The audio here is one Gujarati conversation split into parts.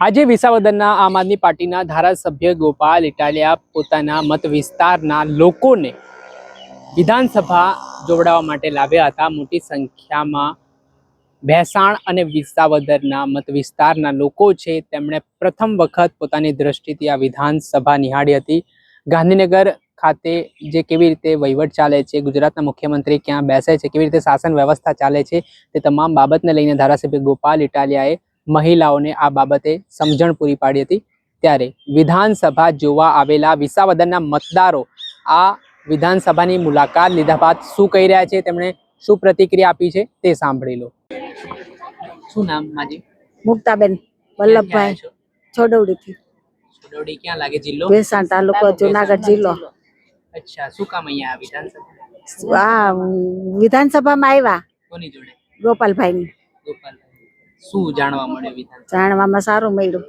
આજે વિસાવદરના આમ આદમી પાર્ટીના ધારાસભ્ય ગોપાલ ઇટાલિયા પોતાના મત વિસ્તારના લોકોને વિધાનસભા જોડાવા માટે લાવ્યા હતા. મોટી સંખ્યામાં ભેસાણ અને વિસાવદરના મત વિસ્તારના લોકો છે. તેમણે પ્રથમ વખત પોતાની દ્રષ્ટિથી આ વિધાનસભા નિહાળી હતી. ગાંધીનગર ખાતે જે કેવી રીતે વહીવટ ચાલે છે, ગુજરાતના મુખ્યમંત્રી ક્યાં બેસે છે, કેવી રીતે શાસન વ્યવસ્થા ચાલે છે, તે તમામ બાબતને લઈને ધારાસભ્ય ગોપાલ ઇટાલિયાએ મહિલાઓને આ બાબતે સમજણ પૂરી પાડી હતી. ત્યારે વિધાનસભા જોવા આવેલા વિસાવદરના મતદારો આ વિધાનસભાની મુલાકાત લીધા બાદ શું કહી રહ્યા છે? તેમણે શું પ્રતિક્રિયા આપી છે? તે સાંભળી લો. શું નામ માજી? મુક્તાબેન વલ્લભભાઈ છોડવડીથી. છોડવડી ક્યાં લાગે? જિલ્લો? ભેસાણ તાલુકો જુનાગઢ જિલ્લો. અચ્છા શું કામ અહીંયા વિધાનસભા આ વિધાનસભામાં આવ્યા. કોની જોડે? ગોપાલભાઈની. ગોપાલ શું જાણવા મળ્યું વિધાન જાણવામાં સારું મળ્યું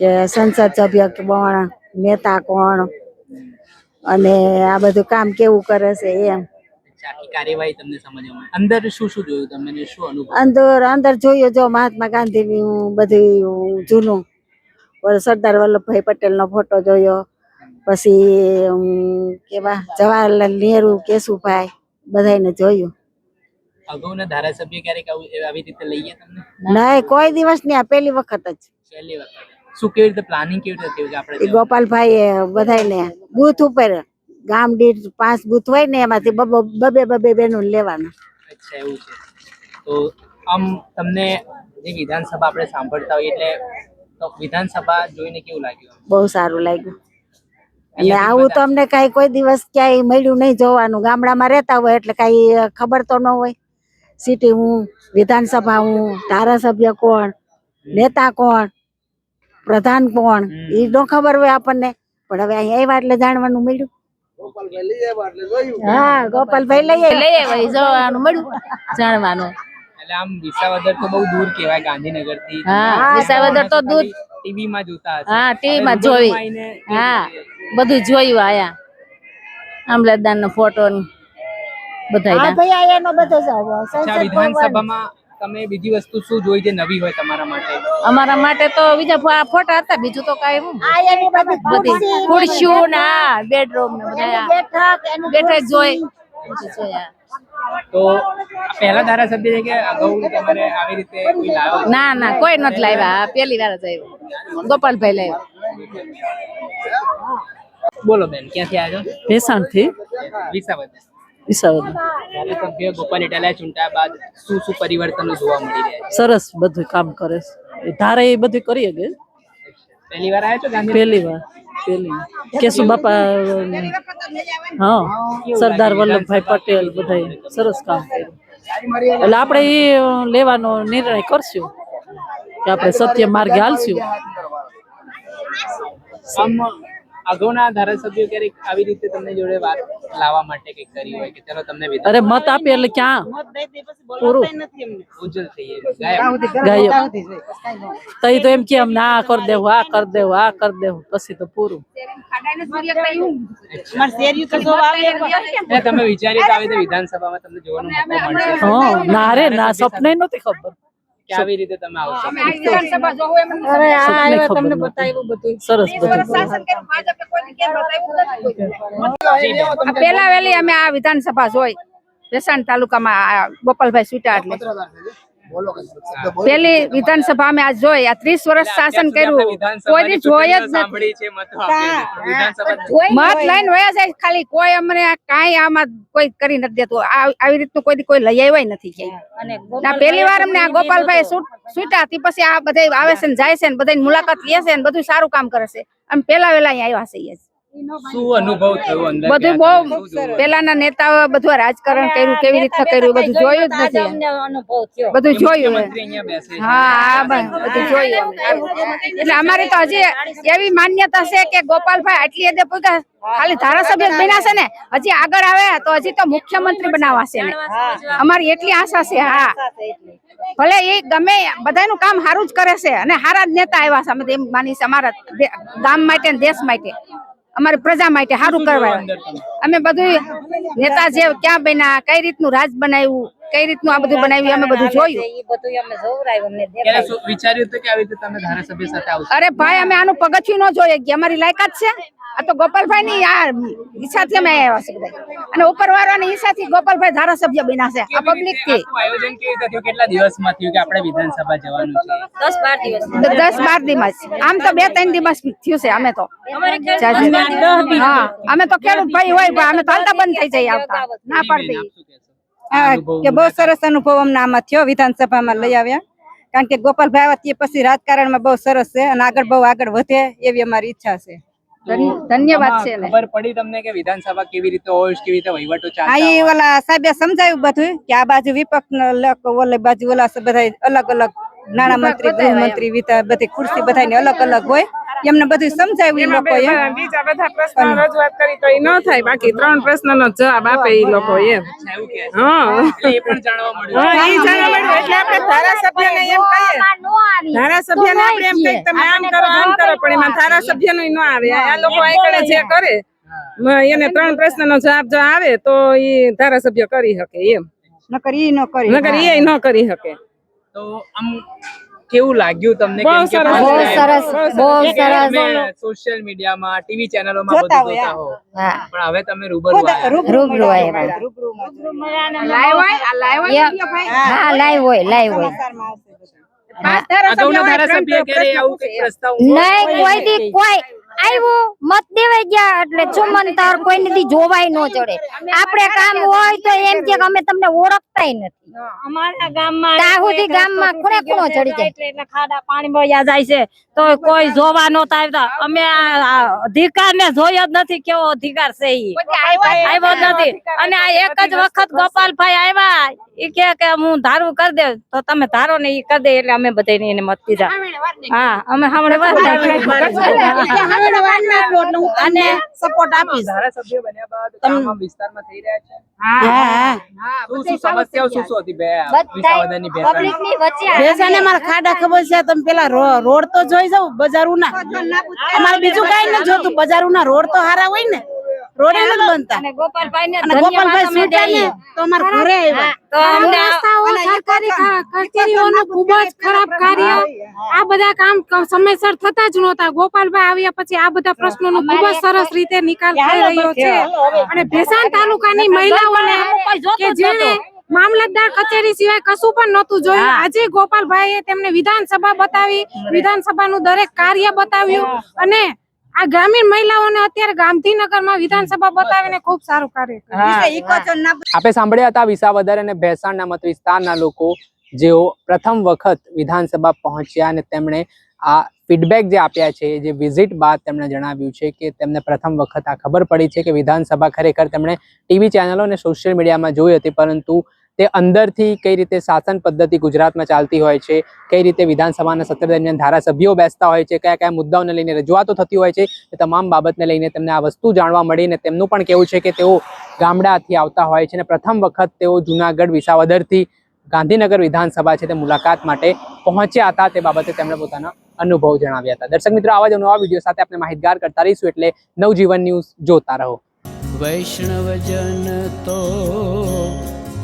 કે સંસદ સભ્ય કોણ નેતા કોણ અને આ બધું કામ કેવું કરે છે એમ. આખી કાર્યવાહી તમને સમજવા અંદર શું શું જોયું તમને શું અનુભવ? અંદર અંદર જોયું જો મહાત્મા ગાંધીની બધું જૂનું. સરદાર વલ્લભભાઈ પટેલનો ફોટો જોયો. પછી કેવા? જવાહરલાલ નહેરુ કેશુભાઈ બધાને જોયું. અગાઉના ધારાસભ્ય ક્યારેક આવી રીતે લઈએ તમને? નહીં કોઈ દિવસ નહીં આ પહેલી વખત જ. પહેલી વખત. શું કેવી રીતે પ્લાનિંગ કેવી રીતે થયું કે આપણે ગોપાલભાઈ બધાને બૂથ ઉપર ગામ દીઠ પાંચ બૂથ હોય ને એમાંથી બબે બબે બેનું લેવાના. અચ્છા એવું છે. તો આમ તમને જે વિધાનસભા આપણે સાંભળતા હોઈએ એટલે તો વિધાનસભા જોઈને કેવું લાગ્યું બહુ સારું લાગ્યું. એટલે આવું તો અમને કઈ કોઈ દિવસ ક્યાંય મળ્યું નહીં જોવાનું. ગામડામાં રહેતા હોય એટલે કાંઈ ખબર તો ન હોય. સિટી હું વિધાનસભા હું ધારાસભ્ય કોણ નેતા કોણ પ્રધાન કોણ એ નો ખબર હોય આપણને. પણ હવે અહીંયા આવ્યા એટલે જાણવાનું મળ્યું. હા ગોપાલભાઈ લઈ લઈ આવ્યા જવાનું મળ્યું. જાણવાનું. એટલે આમ વિસાવદર તો બહુ દૂર કહેવાય ગાંધીનગરથી હા વિસાવદર તો દૂધ ટીવી માં જોતા હા ટીવી માં જોઈ હા બધું જોયું આયા. આમલાદાન નો ફોટો ને બધા ભાઈ એનો બધો જ અચ્છા વિધાનસભામાં તમે બીજી વસ્તુ શું જોઈ જે નવી હોય તમારા માટે? અમારા માટે તો બીજા ફોટા હતા બીજું તો કઈ હું. બધી બધી ખુરશીઓ ના બેડરૂમ ને બધા બેઠક બેઠક જોઈ તો પહેલા ધારાસભ્ય છે કે અગાઉ તમારે આવી રીતે કોઈ લાવ્યો ના ના કોઈ નથી લાવ્યા. આ પહેલી વાર જ આવ્યો. ગોપાલભાઈ લાવ્યો. બોલો બેન ક્યાંથી આવ્યો ભેસાણથી. વિસાવદર. વિસાવદર. ગોપાલ ઇટાલિયા ચૂંટાયા બાદ શું શું પરિવર્તનો જોવા મળી રહ્યા સરસ બધું કામ કરે ધારે એ બધું કરીએ કે? પહેલી વાર આવ્યા છો ગાંધી પહેલી વાર પહેલી કેશુ બાપા હા સરદાર વલ્લભભાઈ પટેલ બધા સરસ કામ કર્યું. એટલે આપણે એ લેવાનો નિર્ણય કરશું કે આપણે સત્ય માર્ગે હાલશું. અગાઉના ધારાસભ્યો ક્યારેક આવી રીતે તમને જોડે વાત લાવવા માટે કંઈક કરી હોય કે ચલો તમને અરે મત આપે એટલે ક્યાં? પૂરું. ઉજ્જવલ થઈ ગાયબ. તઈ તો એમ કે અમને આ કર દેવું આ કર દેવું આ કર દેવું. પછી તો પૂરું. તમે વિચારી તો આવી વિધાનસભામાં તમને જોવાનું મળશે. હા ના રે ના સપને નહોતી ખબર. કે આવી રીતે તમે આવશો. અરે આ આવ્યા તમને બતાવ્યું બધું. સરસ બધું. આ પેલા વેલી અમે આ વિધાનસભા જોઈ. વેસાણ તાલુકામાં આ ગોપાલભાઈ સુટા એટલે પેલી વિધાનસભા મેં આજ જોઈ આ ત્રીસ વર્ષ શાસન કર્યું. કોઈ જોઈ જ નથી. સાંભળી છે મતો આપીએ છે. વિધાનસભા મત લઈને વયા જાય ખાલી. કોઈ અમને કાંઈ આમાં કોઈ કરી નથી દેતું. આવી રીતનું કોઈ કોઈ લઈ આવ્યા નથી ના પહેલી વાર અમને આ ગોપાલભાઈ છૂટા થી પછી આ બધા આવે છે ને જાય છે ને બધાની મુલાકાત લે છે ને બધું સારું કામ કરે છે. અમે પેલા વેલા અહીંયા આવ્યા છીએ શું અનુભવ થયો અંદર? બધું બહુ તમે? શું જોયું? પેલાના નેતાઓ બધું રાજકારણ કર્યું કેવી રીતે કર્યું બધું જોયું જ નથી. બધું જોયું મુખ્યમંત્રી અહીંયા બેસે છે. હા બધું જોયું એટલે અમારી તો હજી એવી માન્યતા છે કે ગોપાલભાઈ આટલી હદે પૂગા ખાલી ધારાસભ્ય બન્યા છે ને. હજી આગળ આવે તો હજી તો મુખ્યમંત્રી બનાવાશે ને. અમારી એટલી આશા છે હા. ભલે એ ગમે બધાનું કામ સારું જ કરે છે અને સારા જ નેતા આવ્યા છે. અમે એમ માની છે અમારા ગામ માટે દેશ માટે. અમારી પ્રજા માટે સારું કરવા અમે બધું નેતા છે ક્યાં બન્યા કઈ રીતનું રાજ બનાવ્યું કઈ રીતનું આ બધું બનાવ્યું અમે બધું જોયું. ક્યારે શું વિચાર્યું હતું કે આવી રીતે તમે ધારાસભ્ય સાથે આવશો? અરે ભાઈ અમે આનું પગથિયું ન જોઈએ કે અમારી લાયકાત છે? આ તો ગોપાલભાઈ ની આ ઈચ્છાથી અમે આવ્યા છે બધા. અને ઉપર વાળાની ઈચ્છાથી ગોપાલભાઈ ધારાસભ્ય બન્યા છે આ પબ્લિકથી. આયોજન કેવી રીતે થયું? કેટલા દિવસમાં થયું કે આપણે વિધાનસભા જવાનું છે? દસ બાર દિવસ. આમ તો બે ત્રણ દિવસ થયું છે અમે તો. હા અમે તો ખેડૂત ભાઈ હોય પણ અમે તો હાલતા બંધ થઈ જઈએ આવતા ના પાડતી. કે બહુ સરસ અનુભવ અમને આમાં થયો વિધાનસભામાં લઈ આવ્યા. કારણ કે ગોપાલભાઈ આવ્યા તે પછી રાજકારણમાં બહુ સરસ છે અને આગળ બહુ આગળ વધે એવી અમારી ઈચ્છા છે. ધન્યવાદ છે ખબર પડી તમને કે વિધાનસભા કેવી રીતે હોય કેવી રીતે વહીવટો આ ઈ હોય? ઓલા સાહેબે સમજાવ્યું બધું કે આ બાજુ વિપક્ષ ઓલે બાજુ ઓલા બધા અલગ અલગ નાણામંત્રી ગૃહમંત્રી વિતા બધી ખુરશી બધાની અલગ અલગ હોય. એમને બધું સમજાવ્યું લોકોએ. બીજા બધા પ્રશ્ન રજૂઆત કરી તો એ ન થાય. બાકી ત્રણ પ્રશ્નનો જવાબ આપે એ લોકો એમ. હા. એ પણ જાણવા મળ્યું. હા ઈ જાણવા મળ્યું. એટલે આપણે ધારાસભ્યને એમ કહીએ. ધારાસભ્યને આપણે એમ કહીએ તમે આમ કરો આમ કરો પણ એમાં ધારાસભ્યનું ન આવે. આ લોકો આઈકડે જે કરે એને ત્રણ પ્રશ્નનો જવાબ જો આવે તો એ ધારાસભ્ય કરી શકે એમ. નકર એ ન કરી. નકર એ ન કરી શકે. તો આમ કેવું લાગ્યું તમને? બહુ સરસ. બહુ સરસ, બહુ સરસ. સોશિયલ મીડિયામાં ટીવી ચેનલોમાં બધું જોતા હો. પણ હવે તમે રૂબરૂ આવ્યા. રૂબરૂ આવ્યા. રૂબરૂ લાઈવ હોય? લાઈવ હોય ભાઈ? હા લાઈવ હોય લાઈવ હોય. નહીં કોઈ દી કોઈ. આવ્યું મત દેવાઈ ગયા એટલે ચુમન તાર કોઈ નથી જોવાય ન ચડે આપણે કામ હોય તો એમ કે અમે તમને ઓળખતા નથી. અમારા ગામમાં ત્યાં ગામમાં ખૂણે ખૂણો ચડી જાય. એટલે ખાડા પાણી વયા જાય છે. તો કોઈ જોવા નહોતા આવતા. અમે અધિકાર ને જોયો જ નથી કેવો અધિકાર છે ઈ. આવ્યો જ નથી. અને આ એક જ વખત ગોપાલભાઈ આવ્યા. ઈ કે કે હું ધારું કરી દે. તો તમે ધારો ને ઈ કરી દે. એટલે અમે બધા એને મત દીધા. હા અમે હમણાં વાત અને સપોર્ટ આપીશ. ધારાસભ્ય બન્યા બાદ કામ વિસ્તારમાં થઈ રહ્યા છે. હા શું શું સમસ્યાઓ શું શું હતી બે બધા વિસાવદરની બે ત્રણ? પબ્લિકની વચ્ચે બેસાને મારા ખાડા ખબર છે? તમે પેલા રોડ તો જોઈ જાવ બજારું ના. અમારે બીજું કઈ નથી જોતું. બજારું ના રોડ તો હારા હોય ને. રોડ નથી બનતા. ગોપાલભાઈ ગોપાલભાઈ તો અમારે ઘરે આવ્યા. તો અમને સરકારી કચેરીઓનું ખૂબ જ ખરાબ કાર્ય આ બધા કામ સમયસર થતા જ નહોતા. ગોપાલભાઈ આવ્યા પછી આ બધા પ્રશ્નોનો ખૂબ જ સરસ રીતે નિકાલ થઈ રહ્યો છે. અને ભેસાણ તાલુકાની મહિલાઓને કે જેને મામલતદાર કચેરી સિવાય કશું પણ નહોતું જોયું. આજે ગોપાલભાઈએ તેમને વિધાનસભા બતાવી. વિધાનસભાનું દરેક કાર્ય બતાવ્યું. અને આ ગ્રામીણ મહિલાઓને અત્યારે ગાંધીનગરમાં વિધાનસભા બતાવીને ખૂબ સારું કાર્ય કર્યું આપણે સાંભળ્યા હતા વિસાવદર અને ભેસાણના મત વિસ્તારના લોકો જેઓ પ્રથમ વખત વિધાનસભા પહોંચ્યા અને તેમણે આ ફીડબેક જે આપ્યા છે જે વિઝિટ બાદ તેમણે જણાવ્યું છે કે તેમને પ્રથમ વખત આ ખબર પડી છે કે વિધાનસભા ખરેખર તેમણે ટીવી ચેનલો અને સોશિયલ મીડિયામાં જોઈ હતી પરંતુ તે અંદરથી કઈ રીતે શાસન પદ્ધતિ ગુજરાતમાં ચાલતી હોય છે, કઈ રીતે વિધાનસભાના સત્ર દરમિયાન ધારાસભ્યો બેસતા હોય છે, કયા કયા મુદ્દાઓને લઈને રજૂઆતો થતી હોય છે, એ તમામ બાબતને લઈને તેમને આ વસ્તુ જાણવા મળી અને તેમનું પણ કહેવું છે કે તેઓ ગામડાથી આવતા હોય છે અને પ્રથમ વખત તેઓ જુનાગઢ વિસાવદરથી ગાંધીનગર વિધાનસભા છે તે મુલાકાત માટે પહોંચ્યા હતા તે બાબતે તેમણે પોતાના અનુભવ જણાવ્યા હતા. દર્શક મિત્રો, આવા જ નવા વીડિયો સાથે આપણે માહિતગાર કરતા રહીશું એટલે નવજીવન ન્યૂઝ જોતા રહો. વૈષ્ણવજન તો